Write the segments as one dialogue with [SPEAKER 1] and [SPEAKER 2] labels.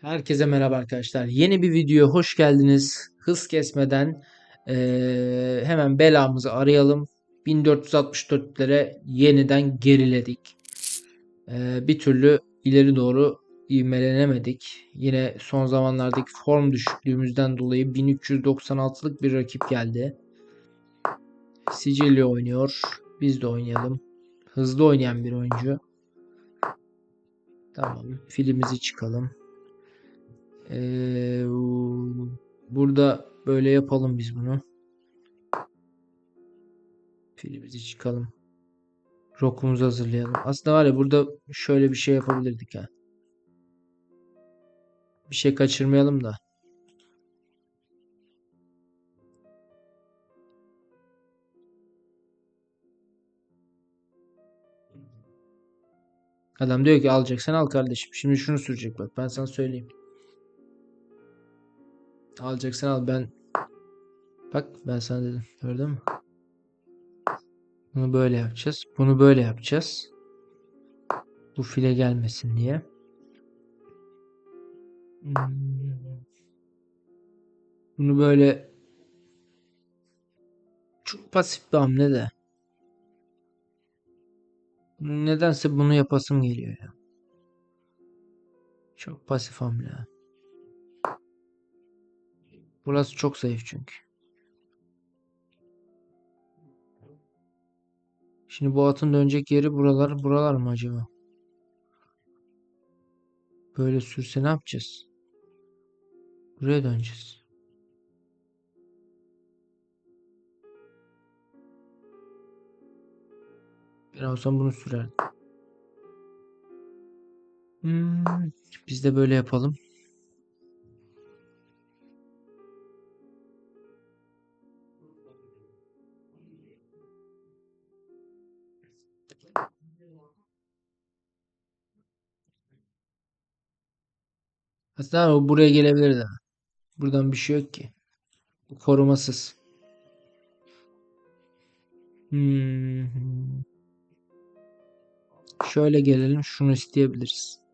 [SPEAKER 1] Herkese merhaba arkadaşlar. Yeni bir videoya hoş geldiniz. Hız kesmeden eee, hemen belamızı arayalım. 1464'lere yeniden geriledik. Eee, bir türlü ileri doğru ivmelenemedik. Yine son zamanlardaki form düşüklüğümüzden dolayı 1396'lık bir rakip geldi. Sicilya oynuyor. Biz de oynayalım. Hızlı oynayan bir oyuncu. Tamam. Filimizi çıkalım. Ee, burada böyle yapalım biz bunu. Filimizi çıkalım. Rock'umuzu hazırlayalım. Aslında var ya burada şöyle bir şey yapabilirdik ha. Bir şey kaçırmayalım da. Adam diyor ki alacaksan al kardeşim. Şimdi şunu sürecek bak ben sana söyleyeyim. Alacaksan al ben bak ben sana dedim gördün mü? Bunu böyle yapacağız. Bunu böyle yapacağız. Bu file gelmesin diye. Hmm. Bunu böyle çok pasif bir hamle de. Nedense bunu yapasım geliyor ya. Çok pasif hamle. Burası çok zayıf çünkü. Şimdi bu atın dönecek yeri buralar. Buralar mı acaba? Böyle sürse ne yapacağız? Buraya döneceğiz. Ben olsam bunu sürerdim. Hmm, biz de böyle yapalım. Aslında o buraya gelebilirdi. Buradan bir şey yok ki. Bu korumasız. Hmm. Şöyle gelelim. Şunu isteyebiliriz.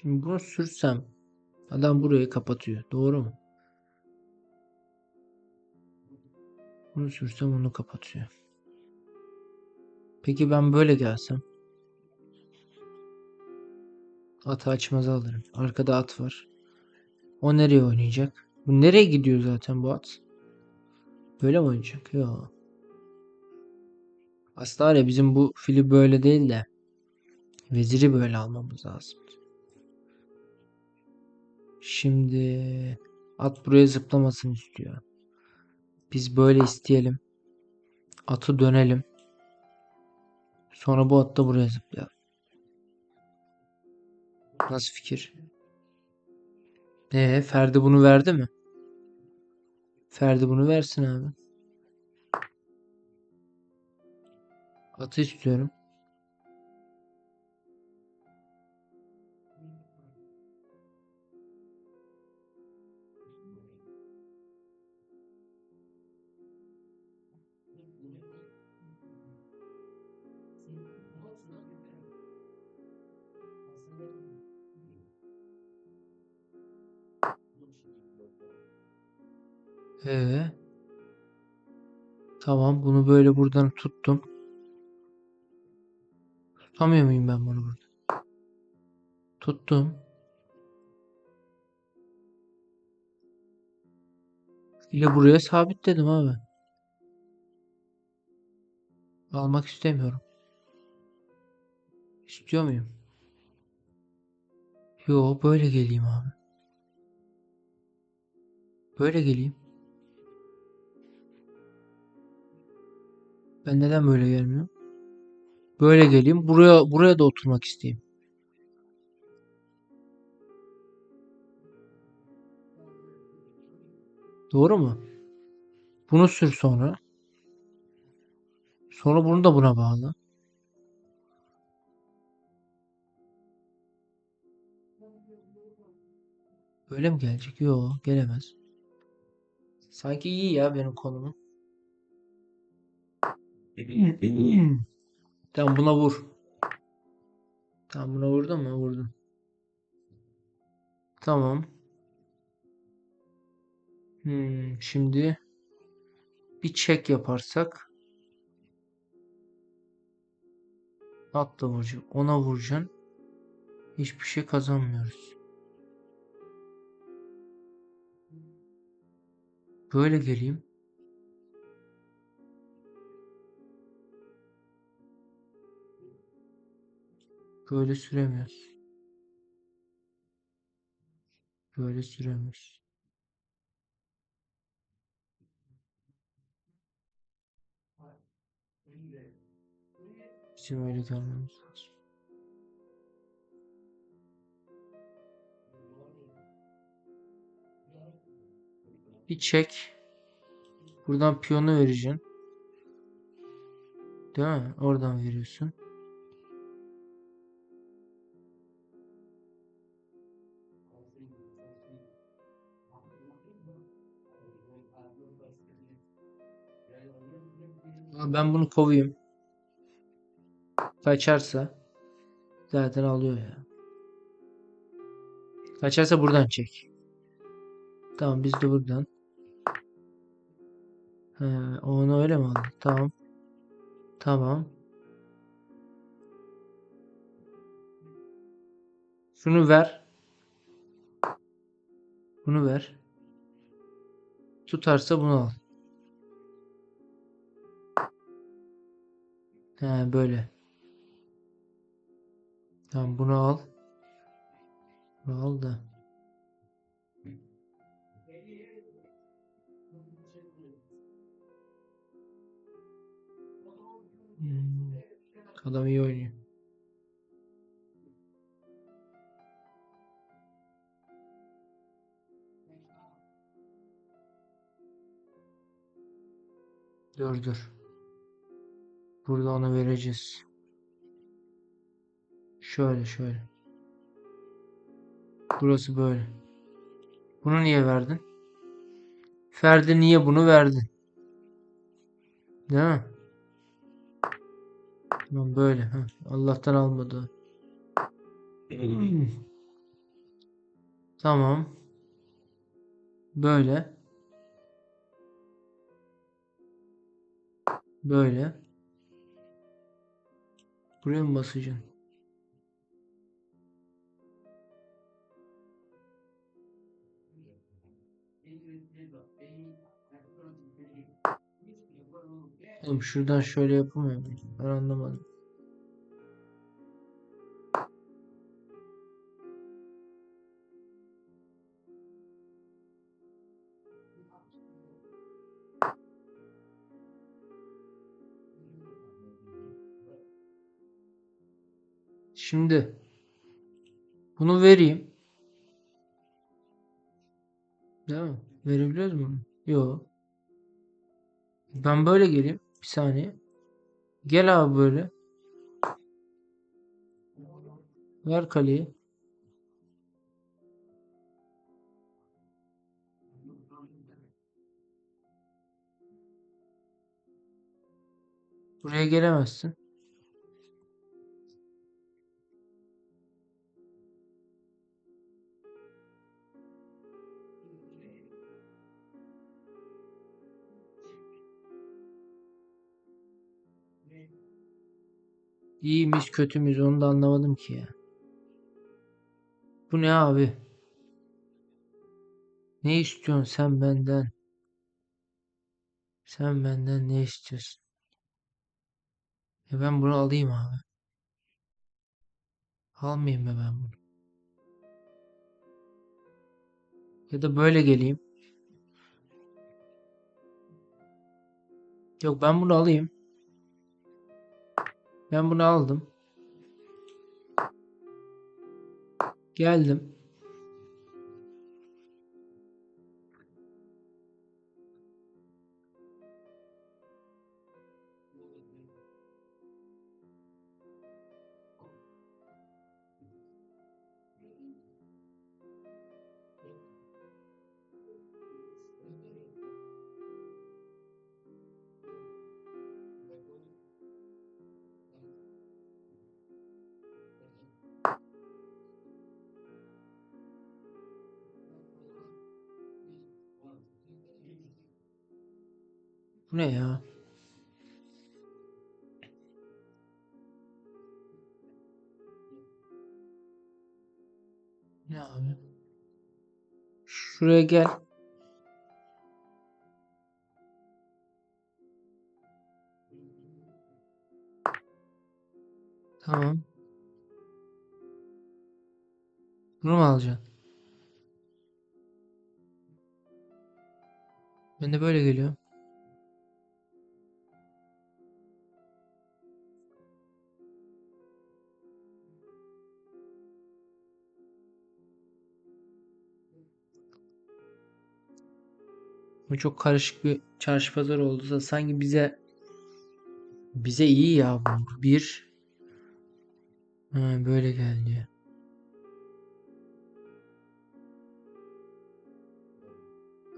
[SPEAKER 1] Şimdi bunu sürsem adam burayı kapatıyor. Doğru mu? Bunu sürsem onu kapatıyor. Peki ben böyle gelsem? Atı açmaz alırım. Arkada at var. O nereye oynayacak? Bu nereye gidiyor zaten bu at? Böyle mi oynayacak? Yok. Aslında ya bizim bu fili böyle değil de veziri böyle almamız lazım. Şimdi at buraya zıplamasını istiyor. Biz böyle isteyelim. Atı dönelim. Sonra bu at da buraya zıplayalım. Nasıl fikir? Ee, Ferdi bunu verdi mi? Ferdi bunu versin abi. Atı istiyorum. Ee, tamam bunu böyle buradan tuttum. Tutamıyor muyum ben bunu burada? Tuttum. İle buraya sabitledim abi. Almak istemiyorum. İstiyor muyum? Yo böyle geleyim abi. Böyle geleyim. Ben neden böyle gelmiyorum? Böyle geleyim. Buraya buraya da oturmak isteyeyim. Doğru mu? Bunu sür sonra. Sonra bunu da buna bağla. Böyle mi gelecek? Yok, gelemez. Sanki iyi ya benim konumum. Tamam buna vur. Tamam buna vurdun mu? Vurdum. Tamam. Hmm, şimdi bir check yaparsak atla vuracak. Ona vuracaksın. Hiçbir şey kazanmıyoruz. Böyle geleyim. Böyle süremiyoruz. Böyle süremiyoruz. Bizim öyle gelmemiz lazım. Bir çek. Buradan piyonu vereceksin. Değil mi? Oradan veriyorsun. Ben bunu kovayım. Kaçarsa zaten alıyor ya. Kaçarsa buradan çek. Tamam biz de buradan. He, onu öyle mi aldı? Tamam. Tamam. Şunu ver. Bunu ver. Tutarsa bunu al. He, böyle. Tamam bunu al. Bunu al da. Hmm. Adam iyi oynuyor. Dur. Burada ona vereceğiz. Şöyle şöyle. Burası böyle. Bunu niye verdin? Ferdi niye bunu verdin? Değil mi? Tamam böyle. Ha. Allah'tan almadı. Tamam. Böyle. Böyle. Buraya mı basacaksın? Oğlum şuradan şöyle yapamıyor muyum? Ben anlamadım. Şimdi bunu vereyim. Değil mi? Verebiliyoruz mu? Yok. Ben böyle geleyim. Bir saniye. Gel abi böyle. Ver kaleyi. Buraya gelemezsin. İyi miyiz kötü müyüz onu da anlamadım ki ya. Bu ne abi? Ne istiyorsun sen benden? Sen benden ne istiyorsun? E ben bunu alayım abi. Almayayım mı ben bunu? Ya da böyle geleyim. Yok ben bunu alayım. Ben bunu aldım. Geldim. Bu ne ya? Ne abi? Şuraya gel. Tamam. Bunu mu alacaksın? Ben de böyle geliyor. Bu çok karışık bir çarşı pazar oldu da sanki bize bize iyi ya. Bir ha, böyle geldi.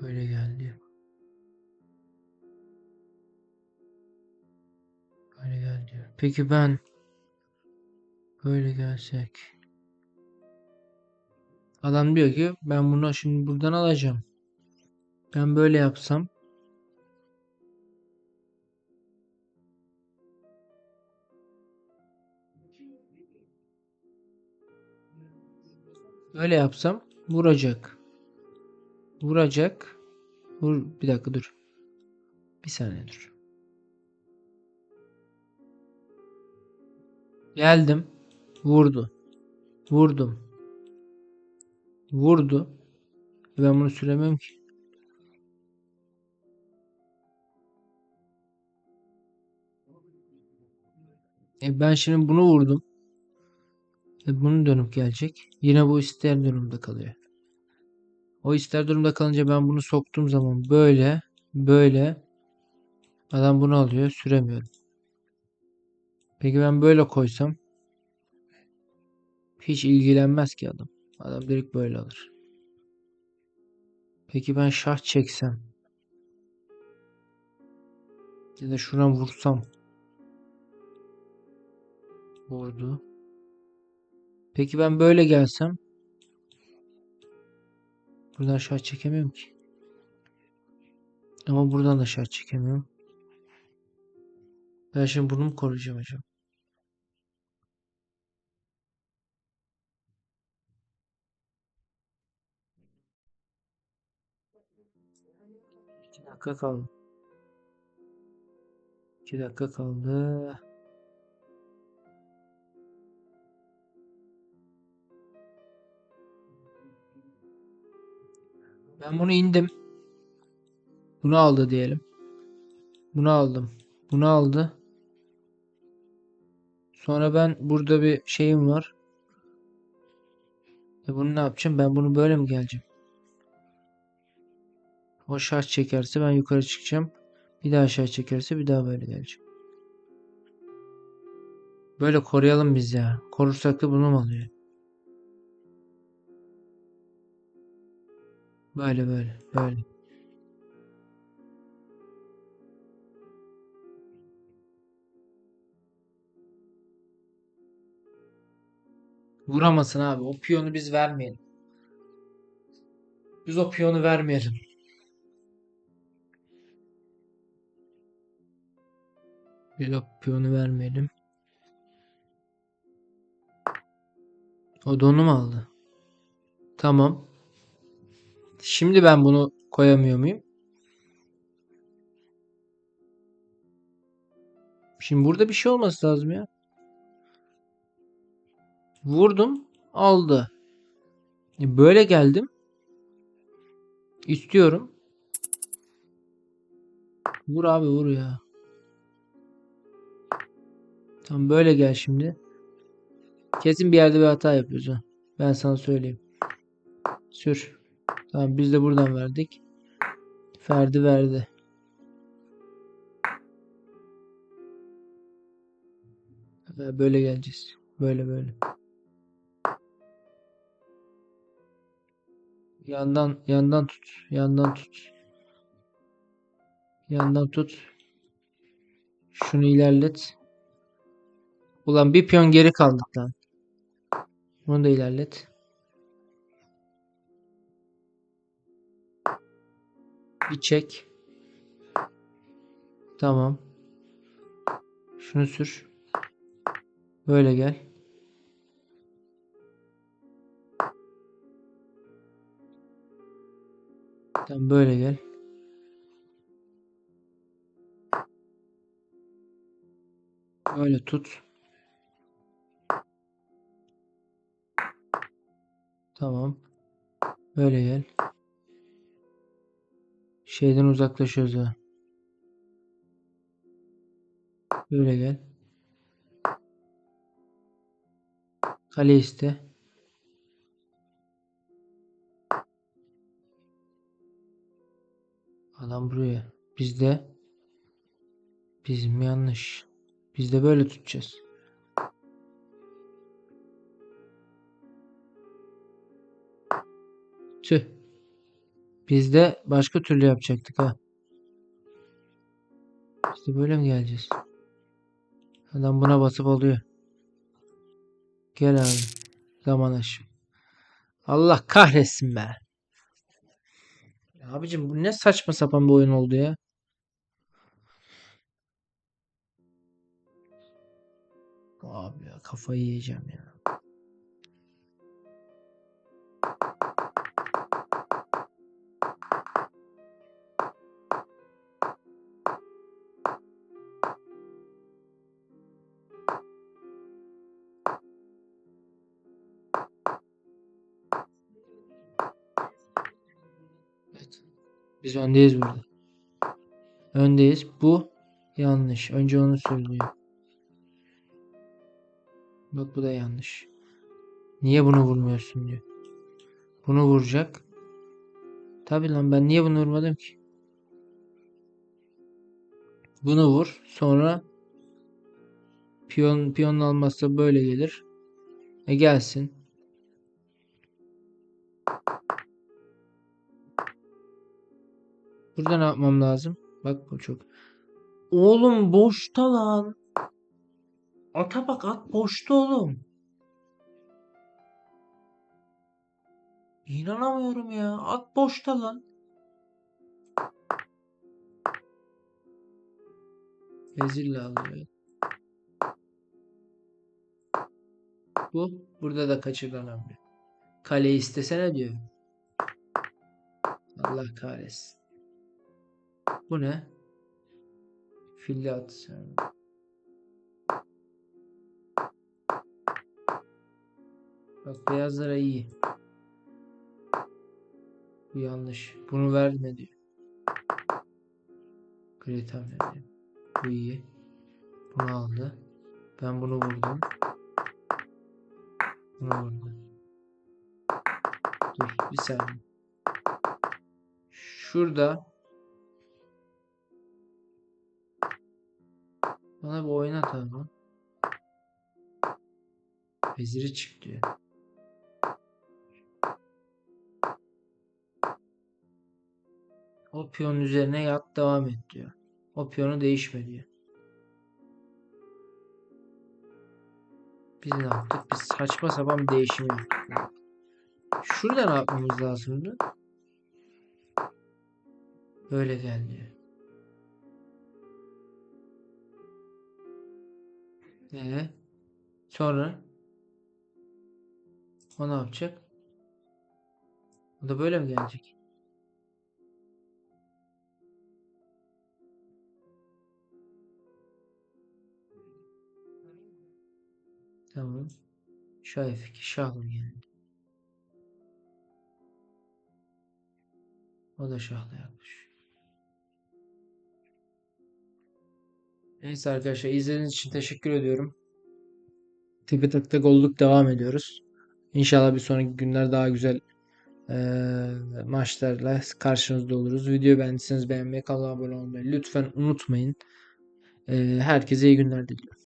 [SPEAKER 1] Böyle geldi. Böyle geldi. Peki ben böyle gelsek. Adam diyor ki ben bunu şimdi buradan alacağım. Ben böyle yapsam Böyle yapsam vuracak. Vuracak. Vur bir dakika dur. Bir saniye dur. Geldim. Vurdu. Vurdum. Vurdu. Ben bunu süremem ki. E ben şimdi bunu vurdum. E bunun dönüp gelecek. Yine bu ister durumda kalıyor. O ister durumda kalınca ben bunu soktuğum zaman böyle böyle adam bunu alıyor süremiyorum. Peki ben böyle koysam hiç ilgilenmez ki adam. Adam direkt böyle alır. Peki ben şah çeksem ya da şuradan vursam vurdu. Peki ben böyle gelsem buradan şah çekemiyorum ki. Ama buradan da şah çekemiyorum. Ben şimdi bunu mu koruyacağım acaba? İki dakika kaldı. İki dakika kaldı. Ben bunu indim. Bunu aldı diyelim. Bunu aldım. Bunu aldı. Sonra ben burada bir şeyim var. E bunu ne yapacağım? Ben bunu böyle mi geleceğim? O şarj çekerse ben yukarı çıkacağım. Bir daha aşağı çekerse bir daha böyle geleceğim. Böyle koruyalım biz ya. Korursak da bunu mu alıyor? Böyle böyle böyle. Vuramasın abi. O piyonu biz vermeyelim. Biz o piyonu vermeyelim. Biz o piyonu vermeyelim. O donu mu aldı? Tamam. Şimdi ben bunu koyamıyor muyum? Şimdi burada bir şey olması lazım ya. Vurdum. Aldı. E, Böyle geldim. İstiyorum. Vur abi vur ya. Tamam böyle gel şimdi. Kesin bir yerde bir hata yapıyoruz ha. Ben sana söyleyeyim. Sür. Tamam biz de buradan verdik. Ferdi verdi. Böyle geleceğiz. Böyle böyle. Yandan yandan tut. Yandan tut. Yandan tut. Şunu ilerlet. Ulan bir piyon geri kaldık lan. Bunu da ilerlet. Bir çek. Tamam. Şunu sür. Böyle gel. Tamam böyle gel. Böyle tut. Tamam. Böyle gel. Şeyden uzaklaşıyoruz ha. Böyle gel. Kale iste. Adam buraya. Bizde bizim yanlış. Biz de böyle tutacağız. Tüh. Biz de başka türlü yapacaktık ha. De böyle mi geleceğiz? Adam buna basıp alıyor. Gel abi. Zaman aşım. Allah kahretsin be. Abicim bu ne saçma sapan bir oyun oldu ya. Abi ya kafayı yiyeceğim ya. Biz öndeyiz burada. Öndeyiz. Bu yanlış. Önce onu söylüyor. Bak bu da yanlış. Niye bunu vurmuyorsun diyor. Bunu vuracak. Tabi lan ben niye bunu vurmadım ki? Bunu vur. Sonra piyon piyon almazsa böyle gelir. E gelsin. Burada ne yapmam lazım? Bak bu çok. Oğlum boşta lan. Ata bak at boşta oğlum. İnanamıyorum ya. At boşta lan. Vezirle alıyor. Bu burada da kaçırılan hamle. Kaleyi istesene diyor. Allah kahretsin. Bu ne? Filli at sen. Bak beyazlara iyi. Bu yanlış. Bunu verme diyor. Gretan verdi. Bu iyi. Bunu aldı. Ben bunu vurdum. Bunu vurdu. Dur bir saniye. Şurada bana bir oynat abi. Veziri çık diyor. O piyon üzerine yat devam et diyor. O piyonu değişme diyor. Biz ne yaptık? Biz saçma sapan bir değişim yaptık. Şurada ne yapmamız lazımdı? Böyle gel Ee, sonra o ne yapacak? O da böyle mi gelecek? Tamam. Şah F2 şahla geldi. O da şahla yapmış. Neyse arkadaşlar izlediğiniz için teşekkür ediyorum. Tıkı tık tık olduk devam ediyoruz. İnşallah bir sonraki günler daha güzel eee, maçlarla karşınızda oluruz. Videoyu beğendiyseniz beğenmeyi, kanala abone olmayı lütfen unutmayın. Eee, herkese iyi günler diliyorum.